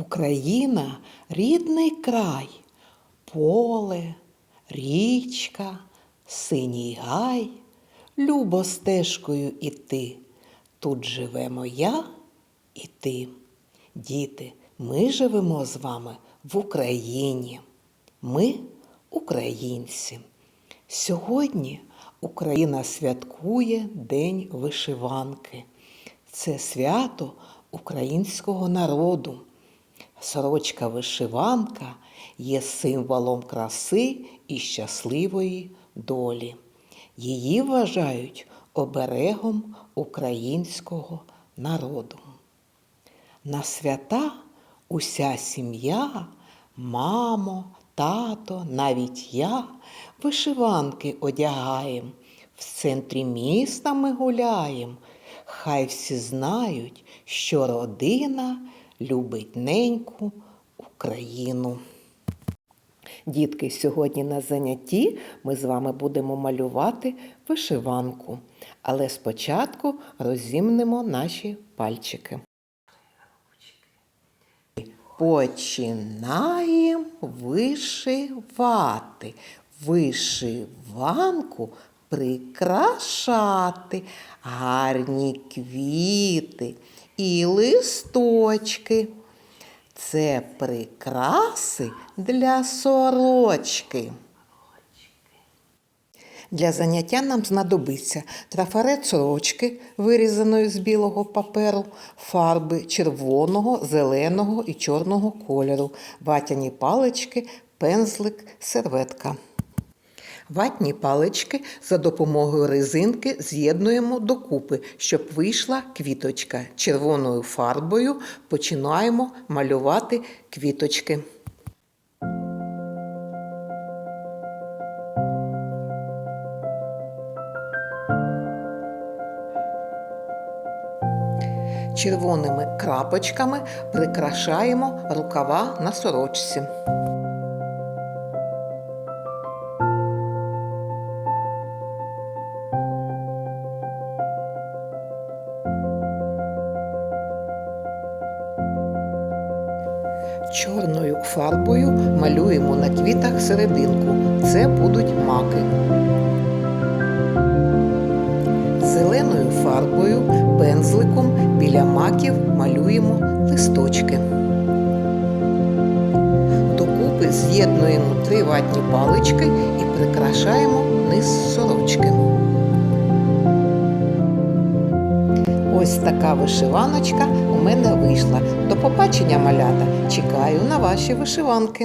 Україна рідний край, поле, річка, синій гай, любо стежкою іти. Тут живемо я і ти. Діти, ми живемо з вами в Україні. Ми українці. Сьогодні Україна святкує День вишиванки. Це свято українського народу. Сорочка вишиванка є символом краси і щасливої долі. Її вважають оберегом українського народу. На свята уся сім'я, мамо, тато, навіть я вишиванки одягаєм, в центрі міста ми гуляєм. Хай всі знають, що родина любить неньку Україну. Дітки, сьогодні на занятті ми з вами будемо малювати вишиванку, але спочатку розімнемо наші пальчики. Починаємо вишивати. Вишиванку прикрашати, гарні квіти і листочки. Це прикраси для сорочки. Для заняття нам знадобиться трафарет сорочки, вирізаної з білого паперу, фарби червоного, зеленого і чорного кольору, ватяні палички, пензлик, серветка. Ватні палички за допомогою резинки з'єднуємо докупи, щоб вийшла квіточка. Червоною фарбою починаємо малювати квіточки. Червоними крапочками прикрашаємо рукава на сорочці. Чорною фарбою малюємо на квітах серединку. Це будуть маки. Зеленою фарбою пензликом біля маків малюємо листочки. Докупи з'єднуємо три ватні палички і прикрашаємо Ось така вишиваночка у мене вийшла. До побачення, малята! Чекаю на ваші вишиванки.